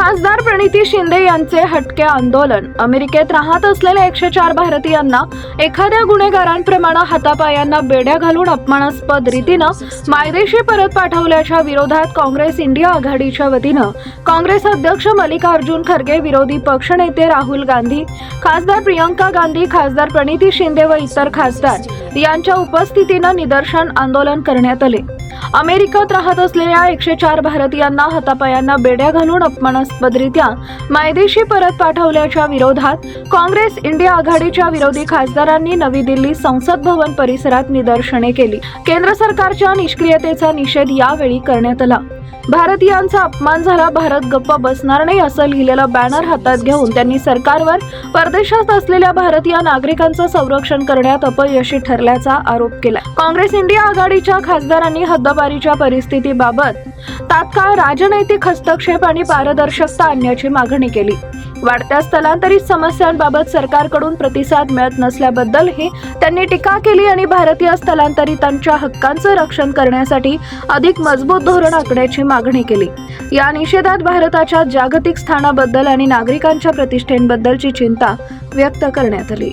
खासदार प्रणिती शिंदे यांचे हटके आंदोलन. अमेरिकेत राहत असलेल्या एकशे चार भारतीयांना एखाद्या गुन्हेगारांप्रमाणे हातापायांना बेड्या घालून अपमानास्पद रीतीनं मायदेशी परत पाठवल्याच्या विरोधात काँग्रेस इंडिया आघाडीच्या वतीनं काँग्रेस अध्यक्ष मल्लिकार्जुन खरगे विरोधी पक्षनेते राहुल गांधी खासदार प्रियंका गांधी खासदार प्रणिती शिंदे व इतर खासदार यांच्या उपस्थितीनं निदर्शन आंदोलन करण्यात आले. अमेरिकेत राहत असलेल्या एकशे चार भारतीयांना हतापयांना बेड्या घालून अपमानास्पदरित्या मायदेशी परत पाठवल्याच्या विरोधात काँग्रेस इंडिया आघाडीच्या विरोधी खासदारांनी नवी दिल्ली संसद भवन परिसरात निदर्शने केली. केंद्र सरकारच्या निष्क्रियतेचा निषेध यावेळी करण्यात आला. भारतीयांचा अपमान झाला भारत गप्प बसणार नाही असं लिहिलेलं बॅनर हातात घेऊन त्यांनी सरकारवर परदेशात असलेल्या भारतीय नागरिकांचं संरक्षण करण्यात अपयशी ठरल्याचा आरोप केला. काँग्रेस इंडिया आघाडीच्या खासदारांनी हद्दपारीच्या परिस्थितीबाबत तात्काळ राजनैतिक हस्तक्षेप आणि पारदर्शकता आणण्याची मागणी केली. वाढत्या स्थलांतरित समस्यांबाबत सरकारकडून प्रतिसाद मिळत नसल्याबद्दलही त्यांनी टीका केली आणि भारतीय स्थलांतरितांच्या हक्कांचं रक्षण करण्यासाठी अधिक मजबूत धोरण आखण्याची मागणी केली. या निषेधात भारताच्या जागतिक स्थानाबद्दल आणि नागरिकांच्या प्रतिष्ठेबद्दलची चिंता व्यक्त करण्यात आली.